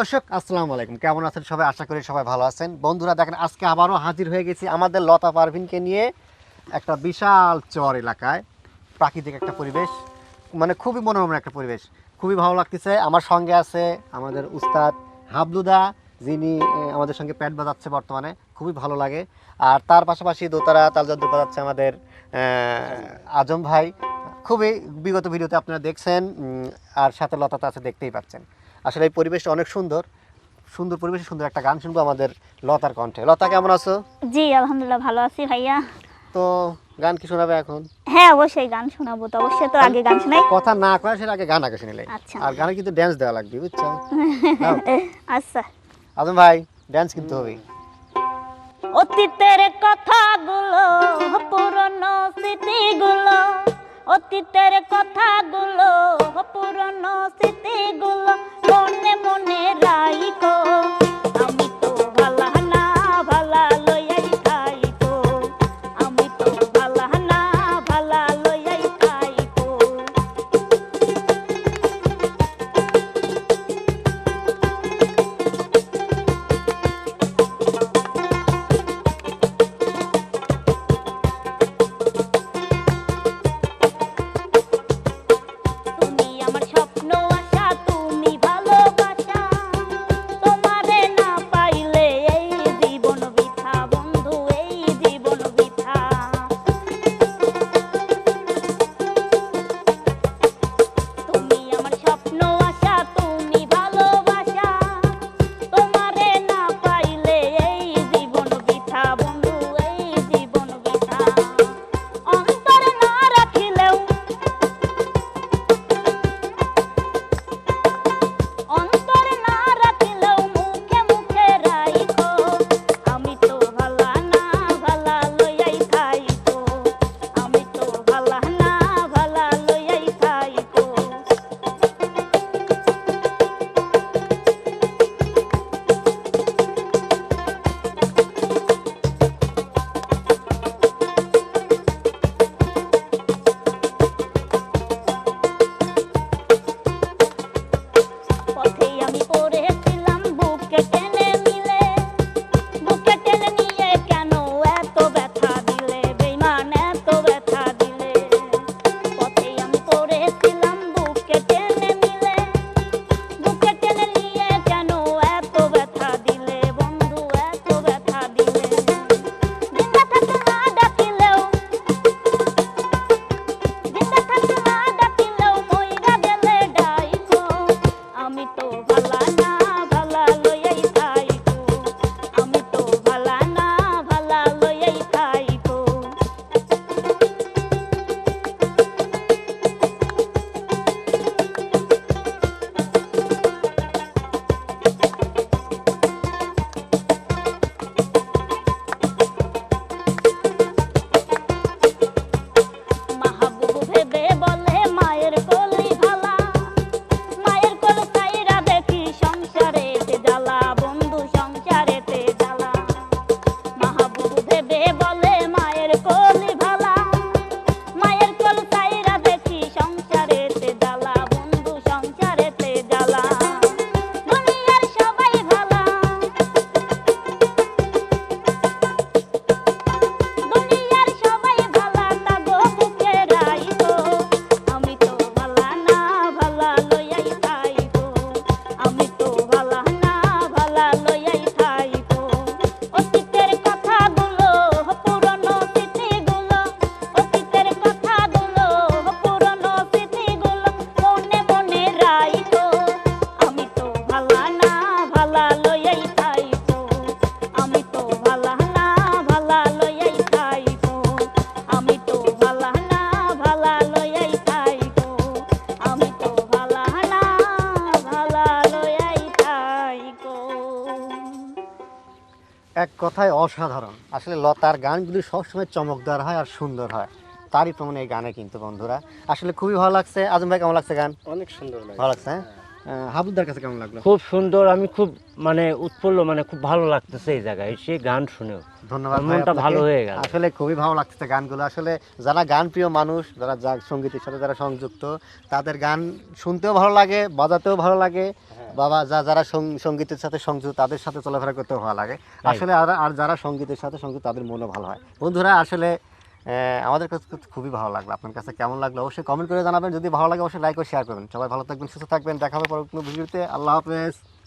দর্শক, আসসালামু আলাইকুম। কেমন আছেন সবাই? আশা করি সবাই ভালো আছেন। বন্ধুরা, দেখেন, আজকে আবারও হাজির হয়ে গেছি আমাদের লতা পারভিনকে নিয়ে একটা বিশাল চর এলাকায়, প্রাকৃতিক একটা পরিবেশ। মানে খুবই মনোরম একটা পরিবেশ। খুবই ভালো লাগতেছে। আমার সঙ্গে আছে আমাদের উস্তাদ হাবলুদা যিনি আমাদের সঙ্গে প্যাট বাজাচ্ছে বর্তমানে। খুবই ভালো লাগে। আর তার পাশাপাশি দোতারা তালজাদ্দুর বাজাচ্ছে আমাদের আজম ভাই। খুবই বিগত ভিডিওতে আপনারা দেখছেন আর সাথে লতা তো আছে দেখতেই পাচ্ছেন। আসলে এই পরিবেশটা অনেক সুন্দর। সুন্দর পরিবেশে সুন্দর একটা গান শুনব আমাদের লতার কণ্ঠে। লতা কেমন আছো? জি আলহামদুলিল্লাহ ভালো আছি ভাইয়া। তো গান কি শোনাবে এখন? হ্যাঁ অবশ্যই গান শোনাবো তো অবশ্যই তো আগে গান শোনাই। কথা না কয় সেটা আগে গান আগে শুনিলে আচ্ছা। আর গানে কিন্তু ড্যান্স দেওয়া লাগবে বুঝছ? আচ্ছা। আজম ভাই ড্যান্স কিন্তু হবে অতীতের কথাগুলো পুরনো স্মৃতিগুলো অতীতের কথাগুলো পুরনো স্মৃতিগুলো মনে মনে রাইখো। তো ভালা এক কথায় অসাধারণ। আসলে লতার গানগুলি সবসময় চমকদার হয় আর সুন্দর হয়। তারই প্রমাণ এই গানে কিন্তু বন্ধুরা। আসলে খুবই ভালো লাগছে। আজম ভাই কেমন লাগছে গান? অনেক সুন্দর ভালো লাগছে হ্যাঁ? আহ, হাবুদার কাছে কেমন লাগল? খুব সুন্দর। আমি খুব মানে উৎফুল্ল মানে খুব ভালো লাগতেছে এই জায়গায়। সে গান শুনেও। ধন্যবাদ মনটা ভালো হয়ে গেল। আসলে খুবই ভালো লাগতেছে গানগুলো। আসলে যারা গান প্রিয় মানুষ যারা যা সঙ্গীতের সাথে যারা সংযুক্ত তাদের গান শুনতেও ভালো লাগে বাজাতেও ভালো লাগে। বাবা যা যারা সঙ্গীতের সাথে সংযুক্ত তাদের সাথে চলাফেরা করতে ভালো লাগে। আসলে আর যারা সঙ্গীতের সাথে সংযুক্ত তাদের মনও ভালো হয়। বন্ধুরা আসলে আমাদের কাছে খুবই ভালো লাগল। আপনার কাছে কেমন লাগল? অবশ্যই কমেন্ট করে জানাবেন। যদি ভালো লাগে অবশ্যই লাইক ও শেয়ার করবেন। সবাই ভালো থাকবেন সুস্থ থাকবেন। দেখা হবে পরবর্তী ভিডিওতে। আল্লাহ হাফেজ।